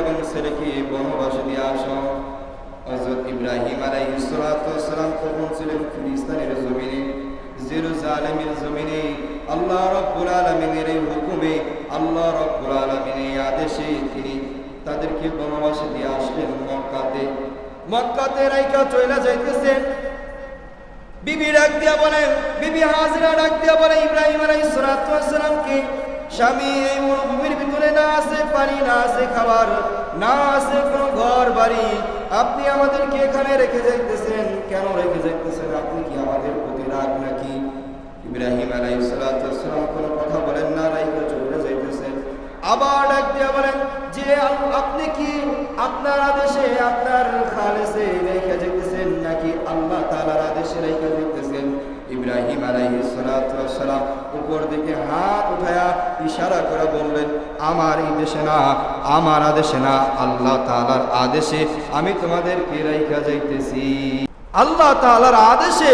এবং ছেলেকে বনবাসে দিয়ে আসো। হযরত ইব্রাহিম আলাইহিস সালাতু ওয়াসসালাম তখন ছিলেন ফিলিস্তিনের জমিনে। জেরুজালেমের জমিনে। আল্লাহ রাব্বুল আলামিনের এই হুকুমে, আল্লাহ রাব্বুল আলামিনের আদেশে তিনি তাদেরকে বনবাসে দিয়ে আসলেন মক্কাতে। মক্কাতে রাইকা চলে যাইতেছেন। বিবি ডাক দিয়া বলেন বিবি হাজরা ডাক দিয়া বলে, ইব্রাহিম আলাইহিস সালাতু ওয়াসসালামকে স্বামী এই মরুভূমির ভিতরে না আছে পানি না আছে খাবার, না আছে কোনো ঘর বাড়ি। আপনি আমাদেরকে এখানে রেখে যাইতেছেন, কেন রেখে যাইতেছেন? আপনি কি আমাদের প্রতি রাগ নাকি? ইব্রাহিম আলাইহিস সালাতু কোনো কথা বলেন না রাইকা চলে যাইতেছেন। আবার ডাক দিয়া বলেন, যে আপনি কি আপনার আদেশে আপনার খালেসে রেখে যেতেছেন নাকি আল্লাহ তালার আদেশে রেখে যেতেছেন ইব্রাহিম আলাইহিস সালাতু ওয়াসসালাম উপর দিকে হাত উঠায়া ইশারা করে বললেন, আমার দেশে না, আমার আদেশে না, আল্লাহ তাআলার আদেশে আমি তোমাদেরকে রেখে যাইতেছি। আল্লাহ তাআলার আদেশে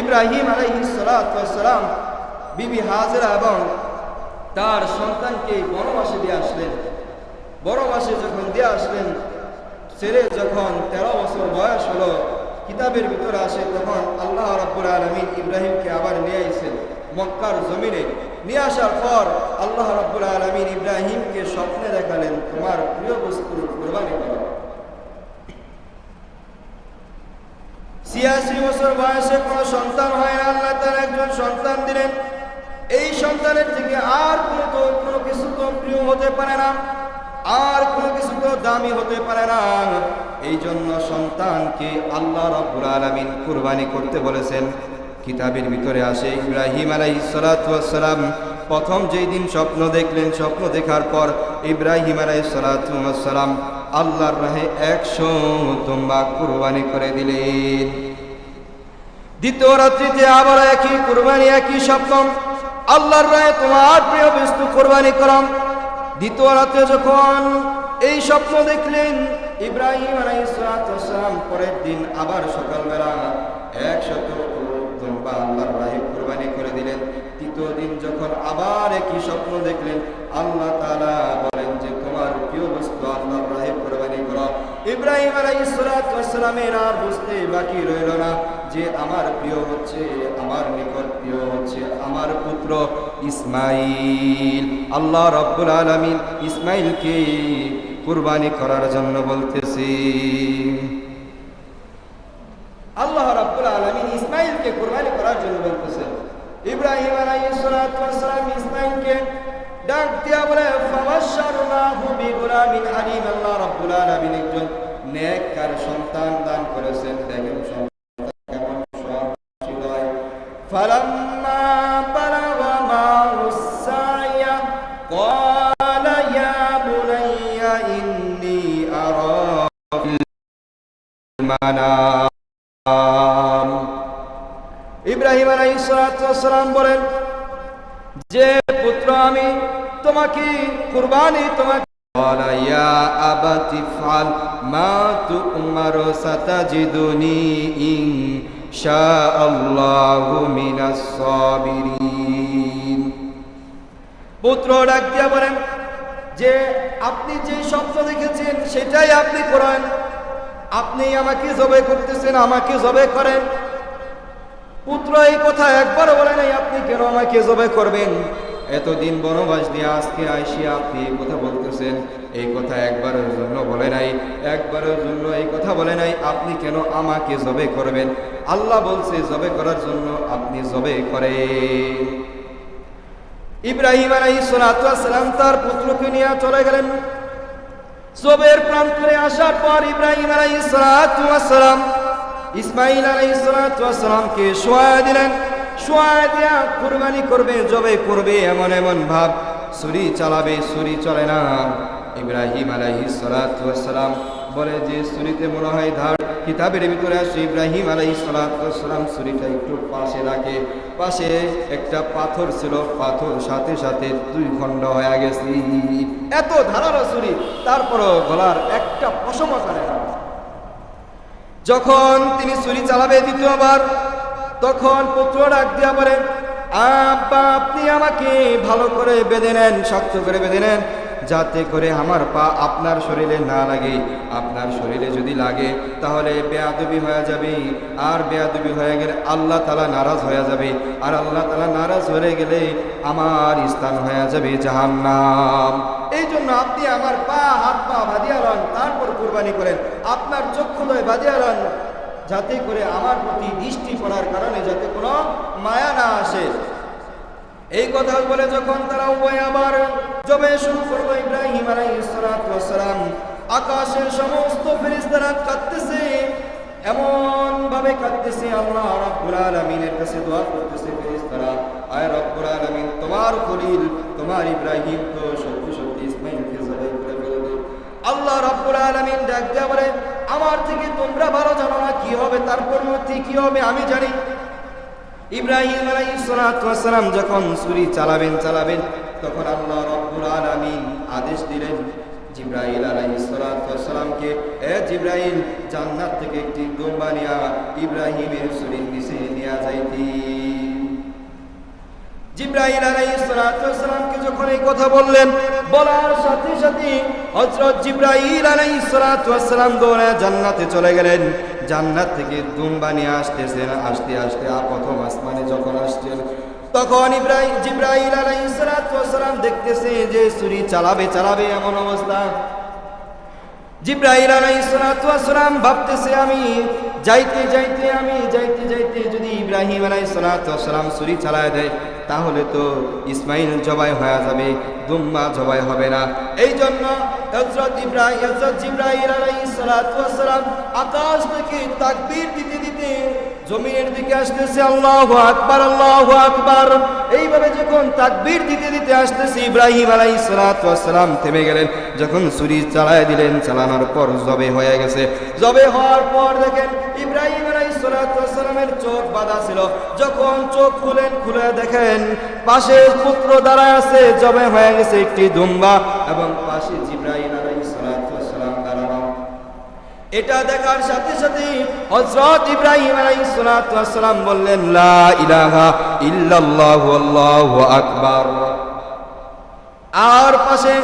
ইব্রাহিম আলাইহিস সালাতু ওয়াসসালাম বিবি হাজরা এবং তার সন্তানকে বনবাসে দিয়ে আসলেন। বনবাসে যখন দিয়ে আসলেন, ছেলে যখন তেরো বছর বয়স হলো কিতাবের ভিতরে আসে তখন আল্লাহ রাব্বুল আলমিন ইব্রাহিমকে আবার নিয়ে আইছেন মক্কার জমিনে। নিয়ে আসার পর আল্লাহ রাব্বুল আলমিন ইব্রাহিমকে স্বপ্নে দেখালেন, তোমার প্রিয় বস্তুর কোরবানি করো। ছিয়াশি বছর বয়সে কোনো সন্তান হয় না, আল্লাহ তার একজন সন্তান দিলেন। এই সন্তানের থেকে আর কোনো তো, কোনো কিছু তো প্রিয় হতে পারে না, আর কোনো কিছু তো দামি হতে পারে না। এই জন্য সন্তানকে আল্লাহ রাব্বুল আলামিন কুরবানি করতে বলেছেন। কিতাবের ভিতরে আসে ইব্রাহিম আলাইহিস সালাতু প্রথম যেই দিন স্বপ্ন দেখলেন, স্বপ্ন দেখার পর ইব্রাহিম আলাইহিস সালাতু আল্লাহর রাহে একশো তোমরা কুরবানি করে দিলেন। দ্বিতীয় রাত্রিতে আবার একই কুরবানি, একই স্বপ্ন, আল্লাহর রায় তোমার প্রিয় বস্তু কোরবানি করাম। দ্বিতীয় রাতে যখন এই স্বপ্ন দেখলেন ইব্রাহিম আলাইসালাম পরের দিন আবার সকালবেলা একশত বা আল্লাহর রাহে কোরবানি করে দিলেন। তৃতীয় দিন যখন আবার একই স্বপ্ন দেখলেন, আল্লাহ তাআলা বলেন যে, তোমার প্রিয় বস্তু আল্লাহর রাহে কোরবানি করো। ইব্রাহিম আলাইসালামের আর বুঝতে বাকি রইল না যে, আমার প্রিয় হচ্ছে, আমার নিকট প্রিয় হচ্ছে, আমার পুত্র ইসমাইল। আল্লাহ রব্বুল আলমিন ইসমাইলকে কুরবানি করার জন্য বলতেছি। আল্লাহ রাব্বুল আলামিন ইসমাইলকে কুরবানি করার জন্য বলতেছেন। ইব্রাহিম আলাইহিস সালাতু ওয়াস সালাম ইসমাইলকে ডাক দিয়া বলে ফাবাশশারনাহু বিগুলামিন আলিম আল্লাহ রাব্বুল আলামিন একজন নেককার সন্তান দান করেছেন। দেখেন সন্তান কেমন সৎশীল হয়। بني إني أرى في المنام ইব্রাহিম আলাইসালাম বলেন যে পুত্র আমি তোমাকে কুরবানি তোমাকে قال يا أبت افعل ما تؤمر ستجدني إن شاء الله من الصابرين পুত্র ডাক দিয়া বলেন যে আপনি যে স্বপ্ন দেখেছেন, সেটাই আপনি করেন। আপনি আমাকে জবে করতেছেন, আমাকে জবে করেন। পুত্র এই কথা একবারও বলে নাই, আপনি কেন আমাকে জবে করবেন? এতদিন বনবাস দিয়ে আজকে আইসি আপনি এই কথা বলতেছেন, এই কথা একবারের জন্য বলে নাই, একবারের জন্য এই কথা বলে নাই, আপনি কেন আমাকে জবে করবেন? আল্লাহ বলছে, জবে করার জন্য আপনি জবে করেন। ইব্রাহিম আলাইসালাম তার পুত্রকে নিয়ে চলে গেলেন। জবের প্রান্তরে আসার পর ইব্রাহিম আলাইসালাম ইসমাইল আলাইসালামকে শোয়া দিলেন। শোয়া দিয়া কুরবানি করবে, জবে করবে এমন এমন ভাব, ছুরি চালাবে, ছুরি চলে না। ইব্রাহিম আলাইসালাম বলে যে ছুরিতে মনে হয় ধার কিতাবের ভিতরে আসে ইব্রাহিম আলাই সালাম ছুরিটা একটু পাশে রাখে। পাশে একটা পাথর ছিল, পাথর সাথে সাথে দুই খণ্ড হয়ে গেছি। এত ধারালো ছুরি, তারপরও গলার একটা পশম করে যখন তিনি ছুরি চালাবে দ্বিতীয়বার, তখন পুত্র ডাক দিয়া বলেন আব্বা, আপনি আমাকে ভালো করে বেঁধে নেন, শক্ত করে বেঁধে নেন। যাতে করে আমার পা আপনার শরীরে না লাগে। আপনার শরীরে যদি লাগে, তাহলে বেয়াদবি হয়ে যাবে। আর বেয়াদবি হয়ে গেলে আল্লাহ তালা নারাজ হয়ে যাবে। আর আল্লাহ তালা নারাজ হয়ে গেলে আমার স্থান হয়ে যাবে জাহান্নাম। এই জন্য আপনি আমার পা, হাত পা বাঁধিয়া লন, তারপর কুরবানি করেন। আপনার চক্ষু চক্ষুদয় বাঁধিয়া লন, যাতে করে আমার প্রতি দৃষ্টি পড়ার কারণে যাতে কোনো মায়া না আসে। এই কথা বলে যখন তারা উভয় আবার জবে শুরু করল ইব্রাহিম আলাইহিসসালাম আকাশের সমস্ত ফেরেশতারা কাঁদতেছে, এমন ভাবে কাঁদতেছে আল্লাহ রাব্বুল আলামিনের কাছে দোয়া করতেছে ফেরেশতারা, আয় রব্বুল আলামিন, তোমার খলিল, তোমার ইব্রাহিম তো সত্যি সত্যি ইসমাইলকে জবাই করে আল্লাহ রাব্বুল আলামিন ডাক দেয়া বলে, আমার থেকে তোমরা ভালো জানো না কি হবে তার পরিবর্তে কি হবে আমি জানি। ইব্রাহিম আলাইহিসসালাম যখন ছুরি চালাবেন চালাবেন, তখন আল্লাহ রব্বুল আলামিন আদেশ দিলেন জিব্রাইল আলাইহিসসালামকে এ জিব্রাইল, জান্নাত থেকে একটি ইব্রাহিমের ছুরির নিচে নিয়ে যাইতি। যখন এই কথা বললেন, বলার সাথে সাথে দৌড়ে জান্নাতে চলে গেলেন। জান্নাত থেকে দুম্বা নিয়ে আসতেছেন, আসতে আসতে প্রথম আসমানে যখন আসছেন তখন ইব্রাহিম জিব্রাইল আলাইহিসসালাম দেখতেছে যে ছুরি চালাবে চালাবে এমন অবস্থা। জিব্রাইল আলাইহিসসালাম ভাবতেছে, আমি যাইতে যাইতে, আমি যাইতে যাইতে যদি ইব্রাহিম আলাইহিসসালাম ছুরি চালায় দেয়, তাহলে তো ইসমাইল জবাই হয়ে যাবে, দুম্মা জবাই হবে না। এই জন্য হযরত ইব্রাহিম হযরত জিব্রাইল আলাইহিসসালাম আকাশ থেকে তাকবীর দিতে দিতে জমিনের দিকে আসতেছে আল্লাহু আকবার আল্লাহু আকবার। এইভাবে যখন তাকবীর দিতে দিতে আসতেছে, ইব্রাহিম আলাইহিস সালাতু ওয়াসসালাম থেমে গেলেন। যখন ছুরি চালায় দিলেন, চালানোর পর জবে হয়ে গেছে। জবে হওয়ার পর দেখেন ইব্রাহিম আলাইহিস সালাতু ওয়াসসালামের চোখ বাঁধা ছিল। যখন চোখ খুলেন, খুলে দেখেন পাশে পুত্র দাঁড়ায় আছে, জবে হয়ে গেছে একটি দুম্বা এবং পাশে এটা দেখার সাথে সাথে হযরত ইব্রাহিম ওয়াসসালাম বললেন আকবার। আর পাশে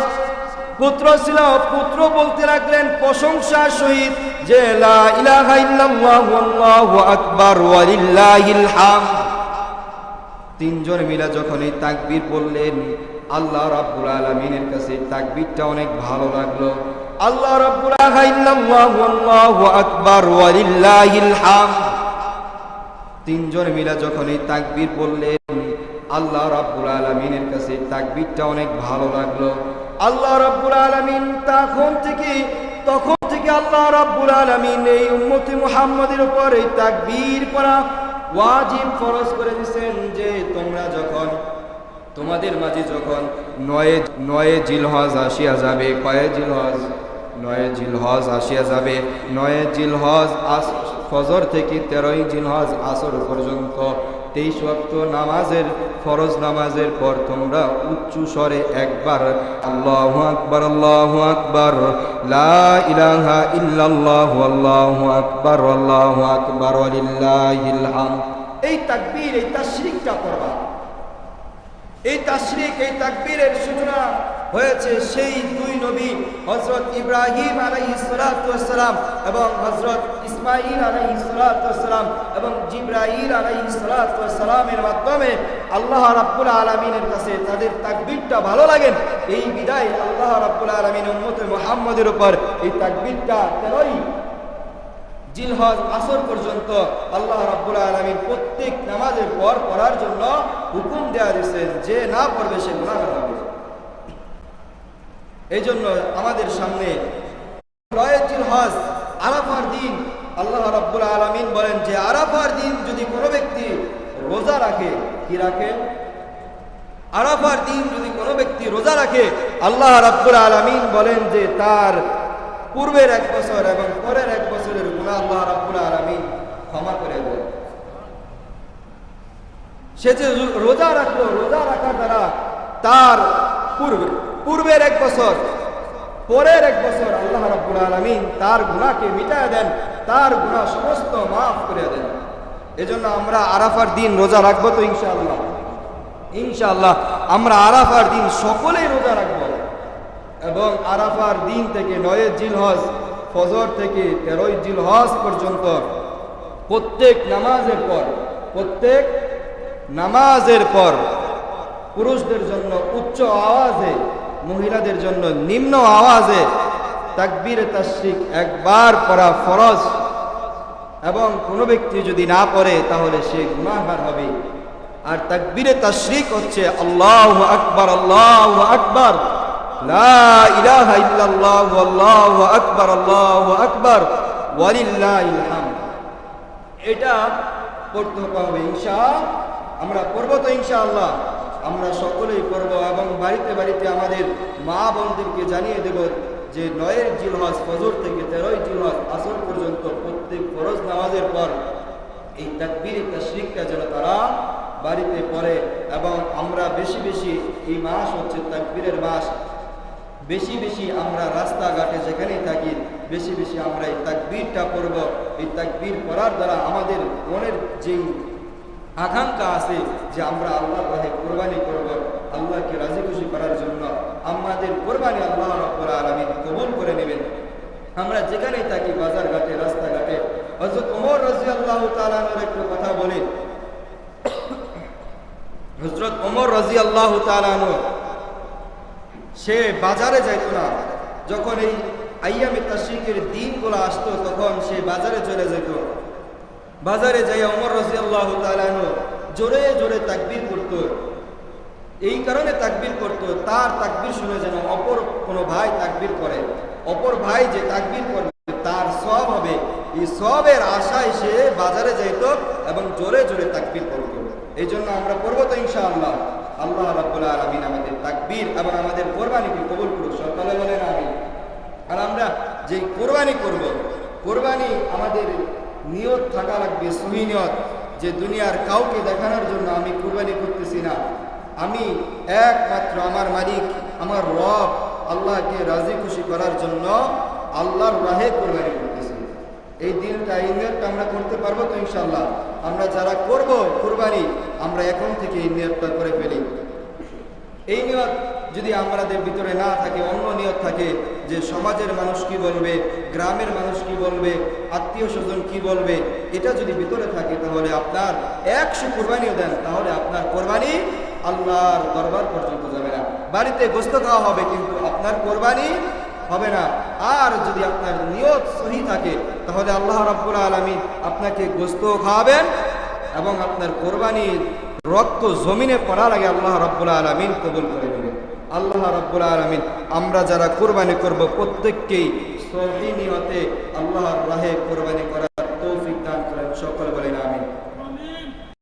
পুত্র ছিল, পুত্র বলতে লাগলেন প্রশংসার সহিত যে তিনজন মিলা যখন এই তাকবীর বললেন, আল্লাহ রাব্বুল আলামিনের কাছে তাকবীরটা অনেক ভালো লাগল। আল্লাহ রাব্বুল আলামিল্লাহু আল্লাহু আকবার, ওয়ালিল্লাহিল হামদ তিনজন মিলা যখন এই তাকবীর বললেন, আল্লাহ রাব্বুল আলামিনের কাছে তাকবীরটা অনেক ভালো লাগল। আল্লাহ রাব্বুল আলামিন তখন থেকে তখন থেকে আল্লাহ রাব্বুল আলামিন এই উম্মতি মুহাম্মাদের উপর এই তাকবীর পড়া ওয়াজিব ফরজ করে দিয়েছেন যে তোমরা যখন, তোমাদের মাঝে যখন নয় নয় জিলহজ আসিয়া যাবে, কয়ে জিলহজ? নয় জিলহজ আসিয়া যাবে। নয় জিলহজ আস ফজর থেকে তেরোই জিলহজ আসর পর্যন্ত। তেইশ ওয়াক্ত নামাজের ফরজ নামাজের পর তোমরা উচ্চ স্বরে একবার আল্লাহ আকবার আল্লাহ আকবার ইলাহা ইল্লাল্লাহ, আল্লাহু আকবার আল্লাহু আকবার, ওয়ালিল্লাহিল হামদ। এই তাকবীর, এই তাশরিকটা করবা এই তাশরিক, এই তাকবীরের সূচনা হয়েছে সেই দুই নবী হজরত ইব্রাহিম আলাইহিস সালাতু ওয়াসসালাম এবং হজরত ইসমাইল আলাইহিস সালাতু ওয়াসসালাম এবং জিবরাইল আলাইহিস সালাতু ওয়াসসালামের মাধ্যমে আল্লাহ রাব্বুল আলামিনের কাছে তাদের তাকবিরটা ভালো লাগেন এই বিদায় আল্লাহ রাব্বুল আলামিন উম্মতে মুহাম্মাদের উপর এই তাকবিরটা তেরোই জিলহজ আসর পর্যন্ত আল্লাহ রাব্বুল আলামিন প্রত্যেক নামাজের পর পড়ার জন্য হুকুম দেওয়া দিয়েছেন যে না পড়বে সে গুনাহগার হবে। এই জন্য আমাদের সামনে জিলহজ আরাফার দিন। আল্লাহ রাব্বুল আলামিন বলেন যে আরাফার দিন যদি কোনো ব্যক্তি রোজা রাখে, কি রাখে? আরাফার দিন যদি কোনো ব্যক্তি রোজা রাখে, আল্লাহ রাব্বুল আলামিন বলেন যে তার পূর্বের এক বছর এবং পরের এক বছরের গুণা আল্লাহ রাব্বুল আলামিন ক্ষমা করে দেন। সে যে রোজা রাখল, রোজা রাখার দ্বারা তার পূর্বে পূর্বের এক বছর, পরের এক বছর আল্লাহ রাব্বুল আলামিন তার গুনাহকে মিটায় দেন, তার গুনাহ সমস্ত মাফ করে দেন। এজন্য আমরা আরাফার দিন রোজা রাখব তো ইনশাআল্লাহ। ইনশাআল্লাহ আমরা আরাফার দিন সকলেই রোজা রাখব। এবং আরাফার দিন থেকে নয় জিলহজ, ফজর থেকে তেরোই জিলহজ পর্যন্ত প্রত্যেক নামাজের পর, প্রত্যেক নামাজের পর পুরুষদের জন্য উচ্চ আওয়াজে মহিলাদের জন্য নিম্ন আওয়াজে তাকবীর, তাশরিক একবার পড়া ফরজ। এবং কোনো ব্যক্তি যদি না পড়ে, তাহলে সে গুনাহগার হবে। আর তাকবীরে, তাশরিক হচ্ছে আল্লাহ আকবার, আল্লাহ আকবর। আল্লাহু আকবার আল্লাহু আকবার। এটা পড়তে হবে ইনশা, আমরা পড়ব তো ইনশাআল্লাহ। আমরা সকলেই পড়ব এবং বাড়িতে বাড়িতে আমাদের মা বোনদেরকে জানিয়ে দেব যে নয়ের জিলহজ ফজর থেকে তেরোই জিলহজ আসর পর্যন্ত প্রত্যেক ফরজ নামাজের পর এই তাকবীর, তাশরিকটা যেন তারা বাড়িতে পড়ে এবং আমরা বেশি বেশি এই মাস হচ্ছে তাকবীরের মাস। বেশি বেশি আমরা রাস্তাঘাটে যেখানেই থাকি, বেশি বেশি আমরা এই তাকবীরটা পড়ব। এই তাকবীর পড়ার দ্বারা আমাদের মনের যেই আকাঙ্ক্ষা আছে যে আমরা আল্লাহর রাহে কোরবানি করব, আল্লাহকে রাজি খুশি করার জন্য আমাদের কোরবানি আল্লাহ রব্বুল আলামিন কবুল করে নেবেন। আমরা যেখানেই থাকি বাজার ঘাটে রাস্তাঘাটে, হযরত ওমর রাদিয়াল্লাহু তাআলার একটু কথা বলি। হযরত ওমর রাদিয়াল্লাহু তাআলা সে বাজারে যাইত না। যখন এই আইয়ামে তাশরিকের দিনগুলো আসতো, তখন সে বাজারে চলে যেত। বাজারে যাই ওমর রাদিয়াল্লাহু তাআলা জোরে জোরে তাকবীর করত। এই কারণে তাকবীর করত, তার তাকবীর শুনে যেন অপর কোনো ভাই তাকবীর করে। অপর ভাই যে তাকবীর করবে, তার সব হবে। এই সবের আশায় সে বাজারে যাইত এবং জোরে জোরে তাকবীর করত। এই জন্য আমরা করব তো ইনশাআল্লাহ। আল্লাহ রাব্বুল আলামিন আমাদের তাকবীর এবং আমাদের কোরবানিকে কবুল করুক। সকালে বলেন আমি আর আমরা যে কোরবানি করব, কোরবানি আমাদের নিয়ত থাকা লাগবে, সহি নিয়ত, যে দুনিয়ার কাউকে দেখানোর জন্য আমি কুরবানি করতেছি না। আমি একমাত্র আমার মালিক, আমার রব, আল্লাহকে রাজি খুশি করার জন্য আল্লাহর রাহে কোরবানি করতেছি। এই দিনটা, এই নিয়তটা আমরা করতে পারব তো ইনশাল্লাহ আমরা যারা করব কোরবানি, আমরা এখন থেকে এই নিয়তটা করে ফেলি। এই নিয়ত যদি আমাদের ভিতরে না থাকে, অন্য নিয়ত থাকে যে সমাজের মানুষ কি বলবে, গ্রামের মানুষ কি বলবে, আত্মীয় স্বজন কি বলবে, এটা যদি ভিতরে থাকে তাহলে আপনার একশো কোরবানিও দেন, তাহলে আপনার কোরবানি আল্লাহর দরবার পর্যন্ত যাবে না। বাড়িতে গোস্ত খাওয়া হবে কিন্তু আপনার কোরবানি হবে না। আর যদি আপনার নিয়ত সহি থাকে, তাহলে আল্লাহ রাব্বুল আলমী আপনাকে গোস্ত খাওয়াবেন এবং আপনার কোরবানির রক্ত জমিনে পড়ার আগে আল্লাহ রাব্বুল আলমিন কবুল করে আল্লাহ রাব্বুল আলমিন আমরা যারা কোরবানি করব প্রত্যেককেই সহি নিয়তে আল্লাহর রাহে কোরবানি করা